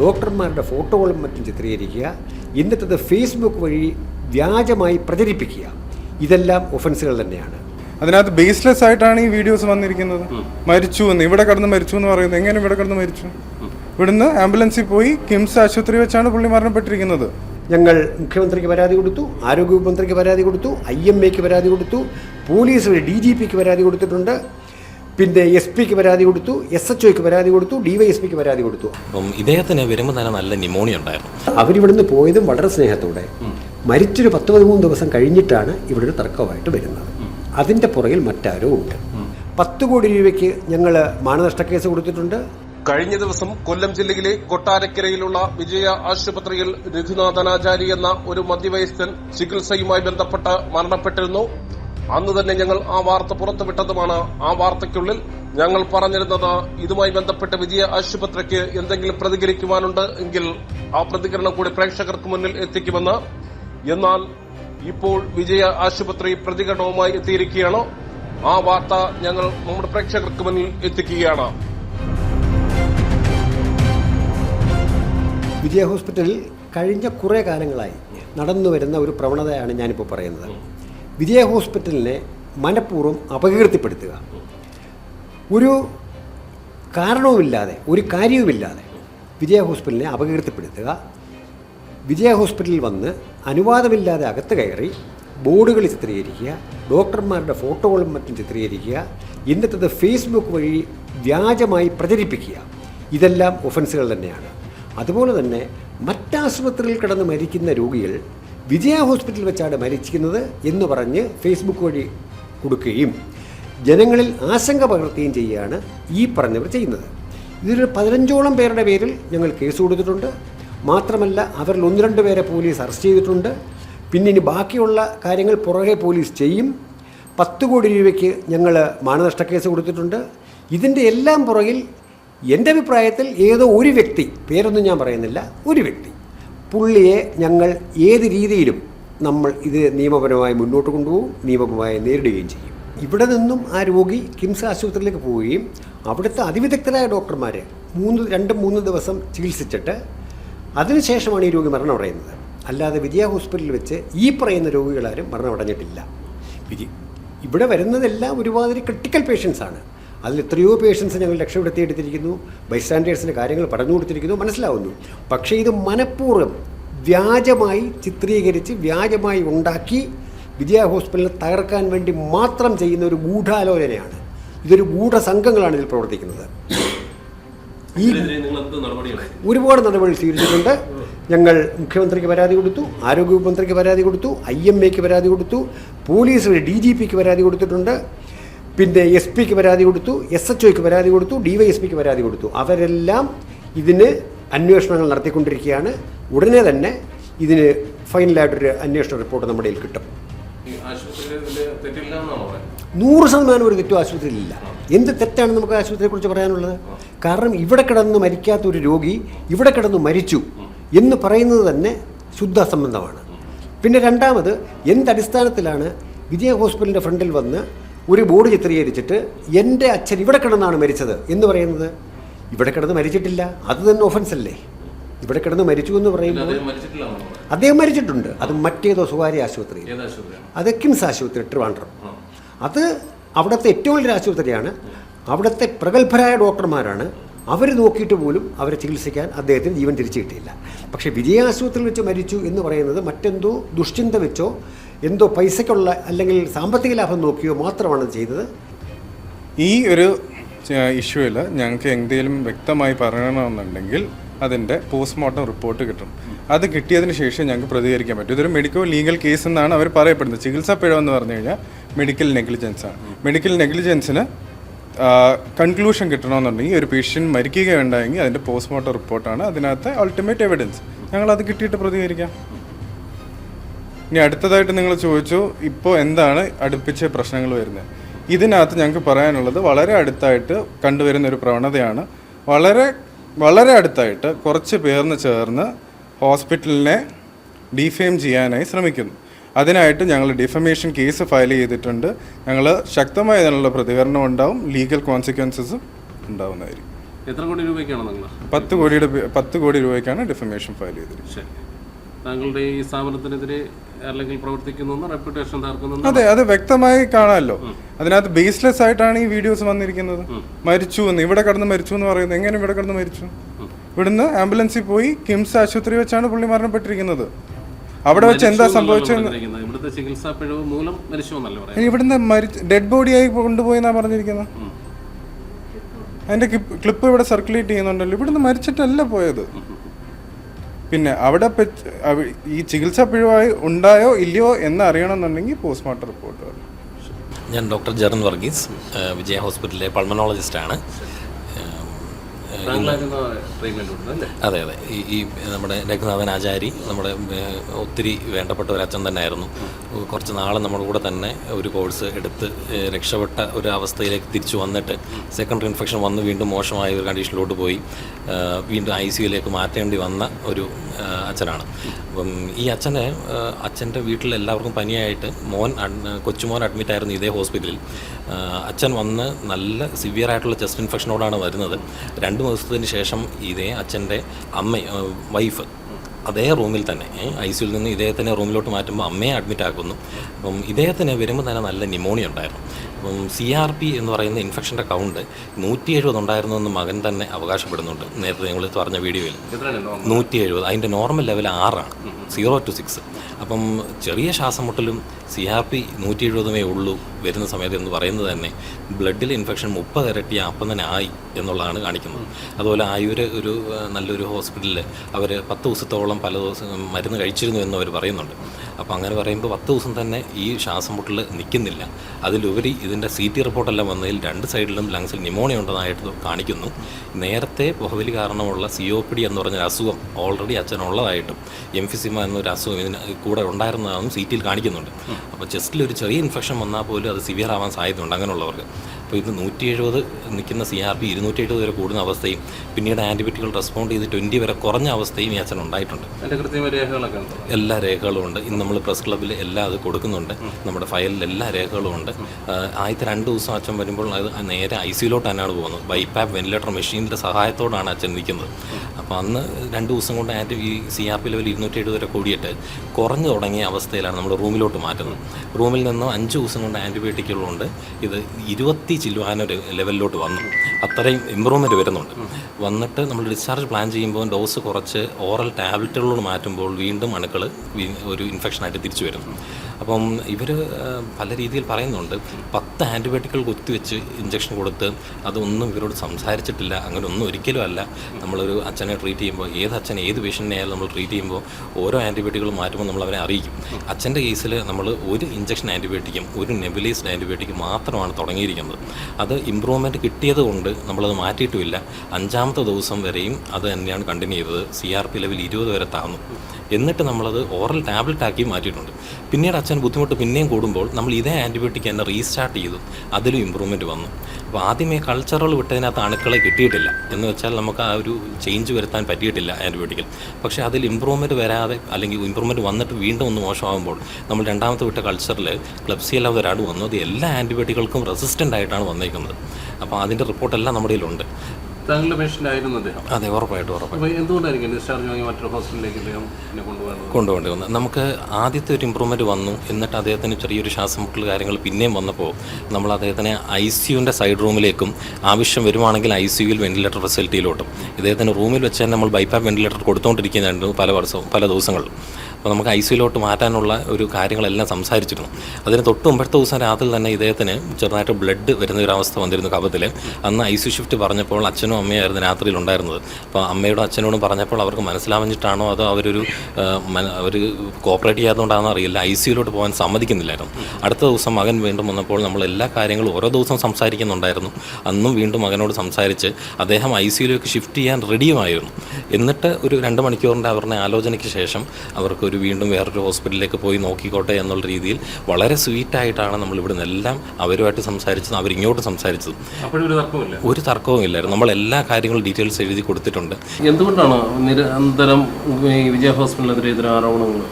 ഡോക്ടർമാരുടെ ഫോട്ടോകളും മറ്റും ചിത്രീകരിക്കുക. എന്നിട്ടത് ഫേസ്ബുക്ക് വഴി വ്യാജമായി പ്രചരിപ്പിക്കുക. ഇതെല്ലാം ഒഫൻസുകൾ തന്നെയാണ്. അതിനകത്ത് ബേസ്ലെസ് ആയിട്ടാണ് ഈ വീഡിയോസ് വന്നിരിക്കുന്നത്. മരിച്ചു എന്ന്. ഇവിടെ കടന്ന് മരിച്ചു എന്ന് പറയുന്നത്. എങ്ങനെ ഇവിടെ കടന്ന് മരിച്ചു? ഇവിടുന്ന് ആംബുലൻസിൽ പോയി കിംസ് ആശുപത്രി വെച്ചാണ് പുള്ളി മരണപ്പെട്ടിരിക്കുന്നത്. ഞങ്ങൾ മുഖ്യമന്ത്രിക്ക് പരാതി കൊടുത്തു ആരോഗ്യമന്ത്രിക്ക് പരാതി കൊടുത്തു ഐ എം എക്ക് പരാതി കൊടുത്തു പോലീസ് വഴി ഡി ജി പിക്ക് പരാതി കൊടുത്തിട്ടുണ്ട്. പിന്നെ എസ് പിക്ക് പരാതി കൊടുത്തു എസ് എച്ച് ഒക്ക് പരാതി കൊടുത്തു ഡി വൈ എസ് പിക്ക് പരാതി കൊടുത്തു. അപ്പം ഇദ്ദേഹത്തിന് വരുമ്പോൾ തന്നെ നല്ല നിമോണിയ ഉണ്ടായിരുന്നു. അവരിവിടുന്ന് പോയതും വളരെ സ്നേഹത്തോടെ. മരിച്ചൊരു പത്ത് പതിമൂന്ന് ദിവസം കഴിഞ്ഞിട്ടാണ് ഇവിടെ ഒരു തർക്കമായിട്ട് വരുന്നത്. അതിന്റെ പുറകിൽ മറ്റാരോ ഉണ്ട്. പത്ത് കോടി രൂപയ്ക്ക് ഞങ്ങൾ മാനനഷ്ട കേസ് കൊടുത്തിട്ടുണ്ട്. കഴിഞ്ഞ ദിവസം കൊല്ലം ജില്ലയിലെ കൊട്ടാരക്കരയിലുള്ള വിജയ ആശുപത്രിയിൽ രഘുനാഥനാചാരി എന്ന ഒരു മധ്യവയസ്കൻ ചികിത്സയുമായി ബന്ധപ്പെട്ട് മരണപ്പെട്ടിരുന്നു. അന്ന് തന്നെ ഞങ്ങൾ ആ വാർത്ത പുറത്തുവിട്ടതുമാണ്. ആ വാർത്തയ്ക്കുള്ളിൽ ഞങ്ങൾ പറഞ്ഞിരുന്നത് ഇതുമായി ബന്ധപ്പെട്ട് വിജയ ആശുപത്രിക്ക് എന്തെങ്കിലും പ്രതികരിക്കുവാനുണ്ട് എങ്കിൽ ആ പ്രതികരണം കൂടി പ്രേക്ഷകർക്ക് മുന്നിൽ എത്തിക്കുമെന്ന്. എന്നാൽ ഇപ്പോൾ വിജയ ആശുപത്രി പ്രതികരണവുമായി എത്തിയിരിക്കുകയാണ്. ആ വാർത്ത ഞങ്ങൾ നമ്മുടെ പ്രേക്ഷകർക്ക് മുന്നിൽ എത്തിക്കുകയാണ്. വിജയ ഹോസ്പിറ്റലിൽ കഴിഞ്ഞ കുറേ കാലങ്ങളായി നടന്നു വരുന്ന ഒരു പ്രവണതയാണ് ഞാനിപ്പോൾ പറയുന്നത്. വിജയ ഹോസ്പിറ്റലിനെ മനഃപൂർവം അപകീർത്തിപ്പെടുത്തുക. ഒരു കാരണവുമില്ലാതെ ഒരു കാര്യവുമില്ലാതെ വിജയ ഹോസ്പിറ്റലിനെ അപകീർത്തിപ്പെടുത്തുക. വിജയ ഹോസ്പിറ്റലിൽ വന്ന് അനുവാദമില്ലാതെ അകത്ത് കയറി ബോർഡുകൾ ചിത്രീകരിക്കുക ഡോക്ടർമാരുടെ ഫോട്ടോകളും മറ്റും ചിത്രീകരിക്കുക എന്നിട്ടത് ഫേസ്ബുക്ക് വഴി വ്യാജമായി പ്രചരിപ്പിക്കുക. ഇതെല്ലാം ഒഫൻസുകൾ തന്നെയാണ്. അതുപോലെ തന്നെ മറ്റാശുപത്രിയിൽ കിടന്ന് മരിക്കുന്ന രോഗികൾ വിജയ ഹോസ്പിറ്റൽ വെച്ചാണ് മരിച്ചിരിക്കുന്നത് എന്ന് പറഞ്ഞ് ഫേസ്ബുക്ക് വഴി കൊടുക്കുകയും ജനങ്ങളിൽ ആശങ്ക പകർത്തുകയും ചെയ്യുകയാണ് ഈ പറഞ്ഞവർ ചെയ്യുന്നത്. ഇതിൽ പതിനഞ്ചോളം പേരുടെ പേരിൽ ഞങ്ങൾ കേസ് കൊടുത്തിട്ടുണ്ട്. മാത്രമല്ല അവരിൽ ഒന്ന് രണ്ട് പേരെ പോലീസ് അറസ്റ്റ് ചെയ്തിട്ടുണ്ട്. പിന്നെ ഇനി ബാക്കിയുള്ള കാര്യങ്ങൾ പുറകെ പോലീസ് ചെയ്യും. പത്ത് കോടി രൂപയ്ക്ക് ഞങ്ങൾ മാനനഷ്ട കേസ് കൊടുത്തിട്ടുണ്ട്. ഇതിന്റെ എല്ലാം പുറകിൽ എന്റെ അഭിപ്രായത്തിൽ ഏതോ ഒരു വ്യക്തി പേരൊന്നും ഞാൻ പറയുന്നില്ല ഒരു വ്യക്തി. പുള്ളിയെ ഞങ്ങൾ ഏത് രീതിയിലും നമ്മൾ ഇത് നിയമപരമായി മുന്നോട്ട് കൊണ്ടുപോകും നിയമപരമായി നേരിടുകയും ചെയ്യും. ഇവിടെ നിന്നും ആ രോഗി കിംസ് ആശുപത്രിയിലേക്ക് പോവുകയും അവിടുത്തെ അതിവിദഗ്ധരായ ഡോക്ടർമാർ മൂന്ന് രണ്ട് മൂന്ന് ദിവസം ചികിത്സിച്ചിട്ട് അതിനുശേഷമാണ് ഈ രോഗി മരണം അടയുന്നത് അല്ലാതെ വിജയ ഹോസ്പിറ്റലിൽ വെച്ച് ഈ പറയുന്ന രോഗികളാരും മരണമടഞ്ഞിട്ടില്ല. ഇവിടെ വരുന്നതെല്ലാം ഒരുമാതിരി ക്രിട്ടിക്കൽ പേഷ്യൻസാണ്. അതിൽ എത്രയോ പേഷ്യൻസ് ഞങ്ങൾ രക്ഷപ്പെടുത്തിയെടുത്തിരിക്കുന്നു. ബൈസ്റ്റാൻഡേഴ്സിന്റെ കാര്യങ്ങൾ പറഞ്ഞു കൊടുത്തിരിക്കുന്നു. മനസ്സിലാവുന്നു. പക്ഷേ ഇത് മനഃപൂർവം വ്യാജമായി ചിത്രീകരിച്ച് വ്യാജമായി ഉണ്ടാക്കി വിജയ ഹോസ്പിറ്റലിനെ തകർക്കാൻ വേണ്ടി മാത്രം ചെയ്യുന്ന ഒരു ഗൂഢാലോചനയാണ്. ഇതൊരു ഗൂഢസംഘങ്ങളാണ് ഇതിൽ പ്രവർത്തിക്കുന്നത്. ഈ ഒരുപാട് നടപടികൾ സ്വീകരിച്ചിട്ടുണ്ട്. ഞങ്ങൾ മുഖ്യമന്ത്രിക്ക് പരാതി കൊടുത്തു ആരോഗ്യമന്ത്രിക്ക് പരാതി കൊടുത്തു ഐ എം എക്ക് പരാതി കൊടുത്തു പോലീസ് ഡി ജി പിക്ക് പരാതി കൊടുത്തിട്ടുണ്ട്. പിന്നെ എസ് പിക്ക് പരാതി കൊടുത്തു എസ് എച്ച് ഒക്ക് പരാതി കൊടുത്തു ഡി വൈ എസ് പിക്ക് പരാതി കൊടുത്തു. അവരെല്ലാം ഇതിന് അന്വേഷണങ്ങൾ നടത്തിക്കൊണ്ടിരിക്കുകയാണ്. ഉടനെ തന്നെ ഇതിന് ഫൈനലായിട്ടൊരു അന്വേഷണ റിപ്പോർട്ട് നമ്മുടെ കയ്യിൽ കിട്ടും. നൂറ് ശതമാനം ഒരു തെറ്റും ആശുപത്രിയിലില്ല. എന്ത് തെറ്റാണ് നമുക്ക് ആശുപത്രിയെക്കുറിച്ച് പറയാനുള്ളത്? കാരണം ഇവിടെ കിടന്ന് മരിക്കാത്ത ഒരു രോഗി ഇവിടെ കിടന്ന് മരിച്ചു എന്ന് പറയുന്നത് തന്നെ ശുദ്ധ സംബന്ധമാണ്. പിന്നെ രണ്ടാമത് എന്തടിസ്ഥാനത്തിലാണ് വിജയ ഹോസ്പിറ്റലിന്റെ ഫ്രണ്ടിൽ വന്ന് ഒരു ബോർഡ് ചിത്രീകരിച്ചിട്ട് എന്റെ അച്ഛൻ ഇവിടെ കിടന്നാണ് മരിച്ചത്. എന്ന് പറയുന്നത്? ഇവിടെ കിടന്ന് മരിച്ചിട്ടില്ല. അത് തന്നെ ഒഫൻസ് അല്ലേ? ഇവിടെ കിടന്ന് മരിച്ചു എന്ന് പറയുമ്പോൾ അദ്ദേഹം മരിച്ചിട്ടുണ്ട്. അത് മറ്റേതോ സ്വകാര്യ ആശുപത്രിയിൽ. അത് കിംസ് ആശുപത്രി ട്രിവാൻഡ്രം. അത് അവിടുത്തെ ഏറ്റവും വലിയ ആശുപത്രിയാണ്. അവിടുത്തെ പ്രഗത്ഭരായ ഡോക്ടർമാരാണ്. അവർ നോക്കിയിട്ട് പോലും അവരെ ചികിത്സിക്കാൻ അദ്ദേഹത്തിന് ജീവൻ തിരിച്ചു കിട്ടിയില്ല. പക്ഷേ വിജയ ആശുപത്രിയിൽ വെച്ച് മരിച്ചു എന്ന് പറയുന്നത് മറ്റെന്തോ ദുഷ്ചിന്ത വെച്ചോ എന്തോ പൈസയ്ക്കുള്ള അല്ലെങ്കിൽ സാമ്പത്തിക ലാഭം നോക്കിയോ മാത്രമാണ് ചെയ്തത്? ഈ ഒരു ഇഷ്യൂവിൽ ഞങ്ങൾക്ക് എന്തെങ്കിലും വ്യക്തമായി പറയണമെന്നുണ്ടെങ്കിൽ അതിന്റെ പോസ്റ്റ്മോർട്ടം റിപ്പോർട്ട് കിട്ടും. അത് കിട്ടിയതിന് ശേഷം ഞങ്ങൾക്ക് പ്രതികരിക്കാൻ പറ്റും. ഇതൊരു മെഡിക്കൽ ലീഗൽ കേസ് എന്നാണ് അവർ പറയപ്പെടുന്നത്. ചികിത്സാ പിഴവെന്ന് പറഞ്ഞു കഴിഞ്ഞാൽ മെഡിക്കൽ നെഗ്ലിജൻസ് ആണ്. മെഡിക്കൽ നെഗ്ലിജൻസിന് കൺക്ലൂഷൻ കിട്ടണമെന്നുണ്ടെങ്കിൽ ഒരു പേഷ്യന്റ് മരിക്കുകയുണ്ടായെങ്കിൽ അതിന്റെ പോസ്റ്റ്മോർട്ടം റിപ്പോർട്ടാണ് അതിനകത്ത് അൾട്ടിമേറ്റ് എവിഡൻസ് ഞങ്ങൾ അത് കിട്ടിയിട്ട് പ്രതികരിക്കാം. ഇനി അടുത്തതായിട്ട് നിങ്ങൾ ചോദിച്ചു ഇപ്പോൾ എന്താണ് അടുപ്പിച്ച പ്രശ്നങ്ങൾ വരുന്നത്? ഇതിനകത്ത് ഞങ്ങൾക്ക് പറയാനുള്ളത് വളരെ അടുത്തായിട്ട് കണ്ടുവരുന്ന ഒരു പ്രവണതയാണ്. വളരെ വളരെ അടുത്തായിട്ട് കുറച്ച് പേർന്ന് ചേർന്ന് ഹോസ്പിറ്റലിനെ ഡിഫെയിം ചെയ്യാനായി ശ്രമിക്കുന്നു. അതിനായിട്ട് ഞങ്ങൾ ഡിഫമേഷൻ കേസ് ഫയൽ ചെയ്തിട്ടുണ്ട്. ഞങ്ങൾ ശക്തമായ അതിനുള്ള പ്രതികരണം ഉണ്ടാവും ലീഗൽ കോൺസിക്വൻസസും ഉണ്ടാവുന്നതായിരിക്കും. എത്ര കോടി രൂപയ്ക്കാണ് നിങ്ങൾ പത്ത് കോടിയുടെ പത്ത് കോടി രൂപയ്ക്കാണ് ഡിഫമേഷൻ ഫയൽ ചെയ്തിരിക്കുന്നത്. ശരി. താങ്കളുടെ ഈ സ്ഥാപനത്തിനെതിരെ അല്ലെങ്കിൽ പ്രവർത്തിക്കുന്നു റെപ്യൂട്ടേഷൻ തകർക്കുന്നു അതെ അത് വ്യക്തമായി കാണാമല്ലോ. അതിനകത്ത് ബേസ്ലെസ് ആയിട്ടാണ് ഈ വീഡിയോസ് വന്നിരിക്കുന്നത്. മരിച്ചു എന്ന്. ഇവിടെ കടന്ന് മരിച്ചു എന്ന് പറയുന്നത്. എങ്ങനെ ഇവിടെ കടന്ന് മരിച്ചു? ഇവിടുന്ന് ആംബുലൻസിൽ പോയി കിംസ് ആശുപത്രി വെച്ചാണ് പുള്ളി മരണപ്പെട്ടിരിക്കുന്നത്. അവിടെ വെച്ച് എന്താ സംഭവിച്ചത് ചികിത്സാ പിഴവ് മൂലം ഇവിടുന്ന് ഡെഡ് ഡെഡ് ബോഡിയായി കൊണ്ടുപോയി എന്നാ പറഞ്ഞിരിക്കുന്നത്. അതിന്റെ ക്ലിപ്പ് ഇവിടെ സർക്കുലേറ്റ് ചെയ്യുന്നുണ്ടല്ലോ. ഇവിടുന്ന് മരിച്ചിട്ടല്ല പോയത്. പിന്നെ അവിടെ ഈ ചികിത്സ പിഴവായി ഉണ്ടായോ ഇല്ലയോ എന്ന് അറിയണമെന്നുണ്ടെങ്കിൽ പോസ്റ്റ്മോർട്ടം റിപ്പോർട്ട് ഞാൻ ഡോക്ടർ ജെറൻ വർഗീസ് വിജയ ഹോസ്പിറ്റലിലെ പൾമനോളജിസ്റ്റാണ്. അതെ അതെ. ഈ ഈ നമ്മുടെ രഘുനാഥൻ ആചാരി നമ്മുടെ ഒത്തിരി വേണ്ടപ്പെട്ട ഒരു അച്ഛൻ തന്നെയായിരുന്നു. കുറച്ച് നാൾ നമ്മുടെ കൂടെ തന്നെ ഒരു കോഴ്സ് എടുത്ത് രക്ഷപ്പെട്ട ഒരു അവസ്ഥയിലേക്ക് തിരിച്ചു വന്നിട്ട് സെക്കൻഡറി ഇൻഫെക്ഷൻ വന്ന് വീണ്ടും മോശമായ ഒരു കണ്ടീഷനിലോട്ട് പോയി. വീണ്ടും ഐ സിയുലേക്ക് മാറ്റേണ്ടി വന്ന ഒരു അച്ഛനാണ്. അപ്പം ഈ അച്ഛനെ അച്ഛന്റെ വീട്ടിൽ എല്ലാവർക്കും പനിയായിട്ട് മോൻ കൊച്ചുമോൻ അഡ്മിറ്റ് ആയിരുന്നു ഇതേ ഹോസ്പിറ്റലിൽ അച്ഛൻ വന്ന് നല്ല സിവിയർ ആയിട്ടുള്ള ചെസ്റ്റ് ഇൻഫെക്ഷനോടാണ് വരുന്നത്. രണ്ട് ദിവസത്തിന് ശേഷം ഇതേ അച്ഛന്റെ അമ്മ വൈഫ് അതേ റൂമിൽ തന്നെ. ഐ സിയിൽ നിന്ന് ഇദ്ദേഹത്തിനെ റൂമിലോട്ട് മാറ്റുമ്പോൾ അമ്മയെ അഡ്മിറ്റ് ആക്കുന്നു. അപ്പം ഇദ്ദേഹത്തിന് വരുമ്പോൾ തന്നെ നല്ല നിമോണിയ ഉണ്ടായിരുന്നു. അപ്പം സി ആർ പി എന്ന് പറയുന്ന ഇൻഫെക്ഷന്റെ കൗണ്ട് നൂറ്റി എഴുപത് ഉണ്ടായിരുന്നു എന്ന് മകൻ തന്നെ അവകാശപ്പെടുന്നുണ്ട്. നേരത്തെ നിങ്ങൾ പറഞ്ഞ വീഡിയോയിൽ? നൂറ്റി എഴുപത് അതിന്റെ നോർമൽ ലെവൽ ആറാണ്. സീറോ ടു സിക്സ് അപ്പം ചെറിയ ശ്വാസം മുട്ടലും സി ആർ പി നൂറ്റി എഴുപതുമേ ഉള്ളൂ വരുന്ന സമയത്ത് എന്ന് പറയുന്നത് തന്നെ. ബ്ലഡിൽ ഇൻഫെക്ഷൻ മുപ്പത് ഇരട്ടി അപ്പം തന്നെ ആയി എന്നുള്ളതാണ് കാണിക്കുന്നത്. അതുപോലെ ആയൂർ ഒരു നല്ലൊരു ഹോസ്പിറ്റലിൽ അവർ പത്ത് ദിവസത്തോളം പല ദിവസം മരുന്ന് കഴിച്ചിരുന്നു എന്ന് അവർ പറയുന്നുണ്ട്. അപ്പോൾ അങ്ങനെ പറയുമ്പോൾ പത്ത് ദിവസം തന്നെ ഈ ശ്വാസം മുട്ടൽ നിൽക്കുന്നില്ല. അതിലുപരി ഇതിന്റെ സി ടി റിപ്പോർട്ടെല്ലാം വന്നതിൽ രണ്ട് സൈഡിലും ലങ്സിൽ ന്യൂമോണിയ ഉണ്ടെന്നായിട്ട് കാണിക്കുന്നു. നേരത്തെ പുകവലി കാരണമുള്ള സി ഒ പി ഡി എന്ന് പറഞ്ഞൊരു അസുഖം ഓൾറെഡി അച്ഛനുള്ളതായിട്ടും എംഫിസിമ എന്നൊരു അസുഖം ഇതിന് കൂടെ ഉണ്ടായിരുന്നതാണെന്നും സി ടിയിൽ കാണിക്കുന്നുണ്ട്. അപ്പോൾ ചെസ്റ്റിൽ ഒരു ചെറിയ ഇൻഫെക്ഷൻ വന്നാൽ പോലും അത് സിവിയർ ആവാൻ സാധ്യതയുണ്ട് അങ്ങനെയുള്ളവർക്ക്. അപ്പോൾ ഇത് നൂറ്റി എഴുപത് നിൽക്കുന്ന സി ആർ പി ഇരുന്നൂറ്റി എഴുപത് വരെ കൂടുന്ന അവസ്ഥയും പിന്നീട് ആന്റിബയോട്ടിക്കൽ റെസ്പോണ്ട് ചെയ്ത് ട്വന്റി വരെ കുറഞ്ഞ അവസ്ഥയും ഈ അച്ഛൻ ഉണ്ടായിട്ടുണ്ട്. രേഖകളൊക്കെ എല്ലാ രേഖകളും ഉണ്ട്. ഇന്ന് നമ്മൾ പ്രസ് ക്ലബ്ബിൽ എല്ലാം അത് കൊടുക്കുന്നുണ്ട്. നമ്മുടെ ഫയലിൽ എല്ലാ രേഖകളും ഉണ്ട്. ആദ്യത്തെ രണ്ട് ദിവസം അച്ഛൻ വരുമ്പോൾ അത് നേരെ ഐ സിയിലോട്ട് തന്നെയാണ് പോകുന്നത്. ബൈപ്പാപ്പ് വെന്റിലേറ്റർ മെഷീനിന്റെ സഹായത്തോടാണ് അച്ഛൻ നിൽക്കുന്നത്. അപ്പോൾ അന്ന് രണ്ട് ദിവസം കൊണ്ട് ആന്റി ഈ സി ആർ പി ലെവൽ ഇരുന്നൂറ്റി എഴുപത് വരെ കൂടിയിട്ട് കുറഞ്ഞു തുടങ്ങിയ അവസ്ഥയിലാണ് നമ്മൾ റൂമിലോട്ട് മാറ്റുന്നത്. റൂമിൽ നിന്നും അഞ്ച് ദിവസം കൊണ്ട് ആന്റിബയോട്ടിക്കുകളുണ്ട്. ഇത് ഇരുപത്തി ചില്ലുവാന ഒരു ലെവലിലോട്ട് വന്നു. അത്രയും ഇമ്പ്രൂവ്മെന്റ് വരുന്നുണ്ട്. വന്നിട്ട് നമ്മൾ ഡിസ്ചാർജ് പ്ലാൻ ചെയ്യുമ്പോൾ ഡോസ് കുറച്ച് ഓറൽ ടാബ്ലറ്റുകളോട് മാറ്റുമ്പോൾ വീണ്ടും അണുക്കൾ ഒരു ഇൻഫെക്ഷനായിട്ട് തിരിച്ചു വരും അപ്പം ഇവർ പല രീതിയിൽ പറയുന്നുണ്ട്. പത്ത് ആന്റിബയോട്ടിക്കുകൾ കുത്തിവെച്ച് ഇഞ്ചക്ഷൻ കൊടുത്ത് അതൊന്നും ഇവരോട് സംസാരിച്ചിട്ടില്ല. അങ്ങനെ ഒന്നും ഒരിക്കലും അല്ല. നമ്മളൊരു അച്ഛനെ ട്രീറ്റ് ചെയ്യുമ്പോൾ ഏത് അച്ഛൻ ഏത് പേഷ്യന്റിനെ ആയാലും നമ്മൾ ട്രീറ്റ് ചെയ്യുമ്പോൾ ഓരോ ആന്റിബയോട്ടിക്കുകൾ മാറ്റുമ്പോൾ നമ്മൾ അവരെ അറിയിക്കും. അച്ഛന്റെ കേസിൽ നമ്മൾ ഒരു ഇഞ്ചക്ഷൻ ആന്റിബയോട്ടിക്കും ഒരു നെബിലൈസ്ഡ് ആന്റിബയോട്ടിക്കും മാത്രമാണ് തുടങ്ങിയിരിക്കുന്നത്. അത് ഇമ്പ്രൂവ്മെന്റ് കിട്ടിയത് കൊണ്ട് നമ്മളത് മാറ്റിയിട്ടുമില്ല. അഞ്ചാമത്തെ ദിവസം വരെയും അത് തന്നെയാണ് കണ്ടിന്യൂ ചെയ്തത്. സി ആർ പി ലെവൽ ഇരുപത് വരെ താന്നു. എന്നിട്ട് നമ്മളത് ഓറൽ ടാബ്ലറ്റ് ആക്കി മാറ്റിയിട്ടുണ്ട്. പിന്നീട് അച്ഛൻ ബുദ്ധിമുട്ട് പിന്നെയും കൂടുമ്പോൾ നമ്മൾ ഇതേ ആന്റിബയോട്ടിക് തന്നെ റീസ്റ്റാർട്ട് ചെയ്തു. അതിലും ഇമ്പ്രൂവ്മെന്റ് വന്നു. അപ്പോൾ ആദ്യമേ കൾച്ചറൽ വിട്ടതിനകത്ത് അണുക്കളെ കിട്ടിയിട്ടില്ല. എന്ന് വെച്ചാൽ നമുക്ക് ആ ഒരു ചേഞ്ച് വരുത്താൻ പറ്റിയിട്ടില്ല ആന്റിബയോട്ടിക്കിൽ പക്ഷേ അതിൽ ഇമ്പ്രൂവ്മെന്റ് വരാതെ അല്ലെങ്കിൽ ഇമ്പ്രൂവ്മെന്റ് വന്നിട്ട് വീണ്ടും ഒന്ന് മോശമാകുമ്പോൾ നമ്മൾ രണ്ടാമത്തെ വിട്ട കൾച്ചറിൽ ക്ലബ്സിയല ഒരാട് വന്നു. അത് എല്ലാ ആന്റിബയോട്ടികൾക്കും റെസിസ്റ്റന്റ് ആയിട്ടാണ് വന്നേക്കുന്നത്. അപ്പോൾ അതിന്റെ റിപ്പോർട്ടെല്ലാം നമ്മുടെ കയ്യിലുണ്ട്. താങ്കളുടെ അദ്ദേഹം. അതെ ഉറപ്പായിട്ടും ഉറപ്പായിട്ടും. അപ്പോൾ എന്തുകൊണ്ടായിരിക്കും ഡിസ്ചാർജ് വാങ്ങി മറ്റൊരു ഹോസ്പിറ്റലിലേക്ക് അദ്ദേഹം കൊണ്ടുപോകേണ്ടി വന്നു നമുക്ക് ആദ്യത്തെ ഒരു ഇമ്പ്രൂവ്മെന്റ് വന്നു. എന്നിട്ട് അദ്ദേഹത്തിന് ചെറിയൊരു ശ്വാസം മുട്ടൽ കാര്യങ്ങൾ പിന്നെയും വന്നപ്പോൾ നമ്മൾ അദ്ദേഹത്തിനെ ഐ സിയുന്റെ സൈഡ് റൂമിലേക്കും ആവശ്യം വരുവാണെങ്കിൽ ഐ സിയുവിൽ വെന്റിലേറ്റർ ഫെസിലിറ്റിയിലോട്ടും. ഇദ്ദേഹത്തിന് റൂമിൽ വെച്ച് തന്നെ നമ്മൾ ബൈപ്പാപ്പ് വെന്റിലേറ്റർ കൊടുത്തുകൊണ്ടിരിക്കുന്നതായിരുന്നു പല വർഷവും പല ദിവസങ്ങളിൽ. അപ്പോൾ നമുക്ക് ഐ സിയിലോട്ട് മാറ്റാനുള്ള ഒരു കാര്യങ്ങളെല്ലാം സംസാരിച്ചിരുന്നു. അതിന് തൊട്ട് മുമ്പത്തെ ദിവസം രാത്രി തന്നെ ഇദ്ദേഹത്തിന് ചെറുതായിട്ട് ബ്ലഡ് വരുന്ന ഒരു അവസ്ഥ വന്നിരുന്നു കഫത്തിൽ അന്ന് ഐ സി ഷിഫ്റ്റ് പറഞ്ഞപ്പോൾ അച്ഛനും അമ്മയായിരുന്നു രാത്രിയിൽ ഉണ്ടായിരുന്നത്. അപ്പോൾ അമ്മയോടും അച്ഛനോടും പറഞ്ഞപ്പോൾ അവർക്ക് മനസ്സിലാവഞ്ഞിട്ടാണോ അതോ അവരൊരു അവർ കോപ്പറേറ്റ് ചെയ്യാത്തതുകൊണ്ടാണെന്ന് അറിയില്ല. ഐ സിയിലോട്ട് പോകാൻ സമ്മതിക്കുന്നില്ലായിരുന്നു. അടുത്ത ദിവസം മകൻ വീണ്ടും വന്നപ്പോൾ നമ്മൾ എല്ലാ കാര്യങ്ങളും ഓരോ ദിവസം സംസാരിക്കുന്നുണ്ടായിരുന്നു. അന്നും വീണ്ടും മകനോട് സംസാരിച്ച് അദ്ദേഹം ഐ സിയിലേക്ക് ഷിഫ്റ്റ് ചെയ്യാൻ റെഡിയുമായിരുന്നു. എന്നിട്ട് ഒരു രണ്ട് മണിക്കൂറിന്റെ അവരുടെ ആലോചനയ്ക്ക് ശേഷം അവർക്ക് ഒരു വീണ്ടും വേറൊരു ഹോസ്പിറ്റലിലേക്ക് പോയി നോക്കിക്കോട്ടെ എന്നുള്ള രീതിയിൽ വളരെ സ്വീറ്റായിട്ടാണ് നമ്മൾ ഇവിടുന്ന് എല്ലാം അവരുമായിട്ട് സംസാരിച്ചത് അവരിങ്ങോട്ട് സംസാരിച്ചത്. ഒരു തർക്കവും ഇല്ലായിരുന്നു. നമ്മൾ എല്ലാ കാര്യങ്ങളും ഡീറ്റെയിൽസ് എഴുതി കൊടുത്തിട്ടുണ്ട്. എന്തുകൊണ്ടാണ് നിരന്തരം വിജയ ഹോസ്പിറ്റലിനെതിരെ ആരോപണങ്ങൾ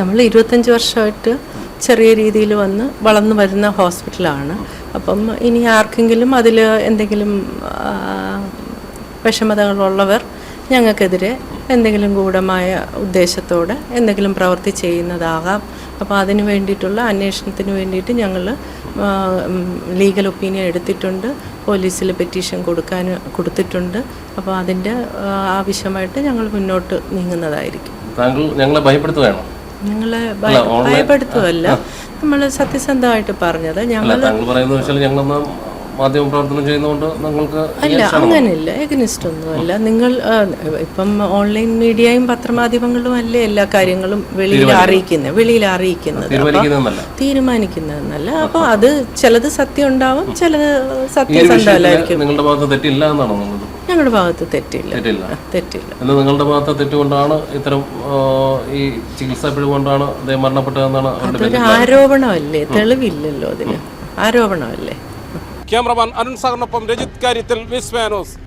നമ്മൾ ഇരുപത്തഞ്ച് വർഷമായിട്ട് ചെറിയ രീതിയിൽ വന്ന് വളർന്നു വരുന്ന ഹോസ്പിറ്റലാണ്. അപ്പം ഇനി ആർക്കെങ്കിലും അതിൽ എന്തെങ്കിലും വിഷമതകളുള്ളവർ ഞങ്ങൾക്കെതിരെ എന്തെങ്കിലും ഗൂഢമായ ഉദ്ദേശത്തോടെ എന്തെങ്കിലും പ്രവൃത്തി ചെയ്യുന്നതാകാം. അപ്പോൾ അതിന് വേണ്ടിയിട്ടുള്ള അന്വേഷണത്തിന് വേണ്ടിയിട്ട് ഞങ്ങൾ ലീഗൽ ഒപ്പീനിയൻ എടുത്തിട്ടുണ്ട്. പോലീസിൽ പെറ്റീഷൻ കൊടുക്കാൻ കൊടുത്തിട്ടുണ്ട്. അപ്പോൾ അതിന്റെ ആവശ്യമായിട്ട് ഞങ്ങൾ മുന്നോട്ട് നീങ്ങുന്നതായിരിക്കും. താങ്കൾ ഞങ്ങളെ ഭയപ്പെടുത്തുകയാണോ? ഞങ്ങളെ ഭയപ്പെടുത്തുമല്ല നമ്മൾ സത്യസന്ധമായിട്ട് പറഞ്ഞത് ഞങ്ങൾ ഞങ്ങളൊന്ന് മാധ്യമ പ്രവർത്തനം ചെയ്യുന്നതുകൊണ്ട് നിങ്ങൾക്ക് അല്ല അങ്ങനെയില്ല എഗനിസ്റ്റ് ഒന്നുമല്ല നിങ്ങൾ ഇപ്പം ഓൺലൈൻ മീഡിയയും പത്രമാധ്യമങ്ങളും അല്ലേ എല്ലാ കാര്യങ്ങളും വെളിയിൽ അറിയിക്കുന്നത്? വെളിയിൽ അറിയിക്കുന്നത്. തീരുമാനിക്കുന്നതെന്നല്ല അപ്പൊ അപ്പോൾ അത് ചിലത് സത്യം ഉണ്ടാവും ചിലത് സത്യസന്ധമല്ലായിരിക്കും നിങ്ങളുടെ ഭാഗത്ത് തെറ്റില്ല എന്നാണോ ഞങ്ങളുടെ ഭാഗത്ത് തെറ്റില്ല. തെറ്റില്ല. തെറ്റില്ല. എന്നാൽ നിങ്ങളുടെ ഭാഗത്ത് തെറ്റുകൊണ്ടാണ് ഇത്തരം ഈ ചികിത്സാ പിഴവ് കൊണ്ടാണ് അദ്ദേഹം മരണപ്പെട്ടതെന്നാണ് ആരോപണമല്ലേ? തെളിവില്ലല്ലോ അതിന്. ആരോപണമല്ലേ? ക്യാമറമാൻ അരുൺ സാഗറിനൊപ്പം രജിത് കാര്യത്തിൽ വിസ്വാനോസ്